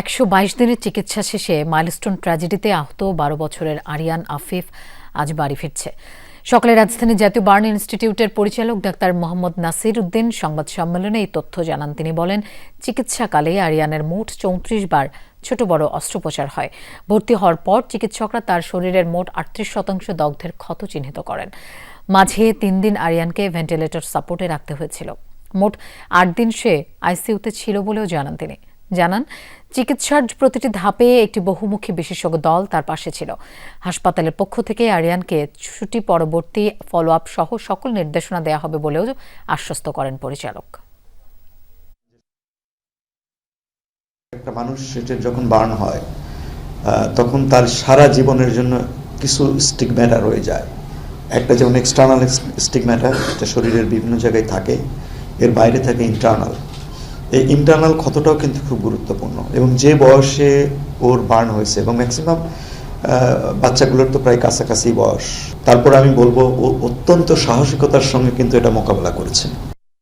একশো বাইশ দিনের চিকিৎসা শেষে মাইলস্টোন ট্র্যাজেডিতে আহত বারো বছরের আরিয়ান আফিফ আজ বাড়ি ফিরছে। সকালে রাজধানী জাতীয় বার্ন ইনস্টিটিউটের পরিচালক ডাক্তার মোহাম্মদ নাসির উদ্দিন সংবাদ সম্মেলনে এই তথ্য জানান। তিনি বলেন, চিকিৎসাকালে আরিয়ানের মোট চৌত্রিশ বার ছোট বড় অস্ত্রোপচার হয়। ভর্তি হওয়ার পর চিকিৎসকরা তার শরীরের মোট আটত্রিশ শতাংশ দগ্ধের ক্ষত চিহ্নিত করেন। মাঝে তিন দিন আরিয়ানকে ভেন্টিলেটর সাপোর্টে রাখতে হয়েছিল। মোট আট দিন সে আইসিইউতে ছিল বলেও জানান তিনি। জানান, চিকিৎসার প্রতিটি ধাপে একটি বহুমুখী বিশেষজ্ঞ দল তার পাশে ছিল। হাসপাতালের পক্ষ থেকে আরিয়ানকে ছুটি পরবর্তী ফলো আপ সহ সকল নির্দেশনা দেওয়া হবে বলেও আশ্বস্ত করেন পরিচালক। একটা মানুষ সেটা যখন বার্ন হয় তখন তার সারা জীবনের জন্য কিছু স্টিগম্যাটা রয়ে যায়। একটা যেমন এক্সটার্নাল স্টিগম্যাটা এটা শরীরের বিভিন্ন জায়গায় থাকে, এর বাইরে থাকে ইন্টারনাল এই ইন্টারনাল ক্ষতটাও কিন্তু খুব গুরুত্বপূর্ণ এবং যে বয়সে ওর বার্ন হয়েছে এবং ম্যাক্সিমাম বাচ্চাগুলোর তো প্রায় কাছাকাছি বয়স। তারপর আমি বলব ও অত্যন্ত সাহসিকতার সঙ্গে কিন্তু এটা মোকাবেলা করেছে।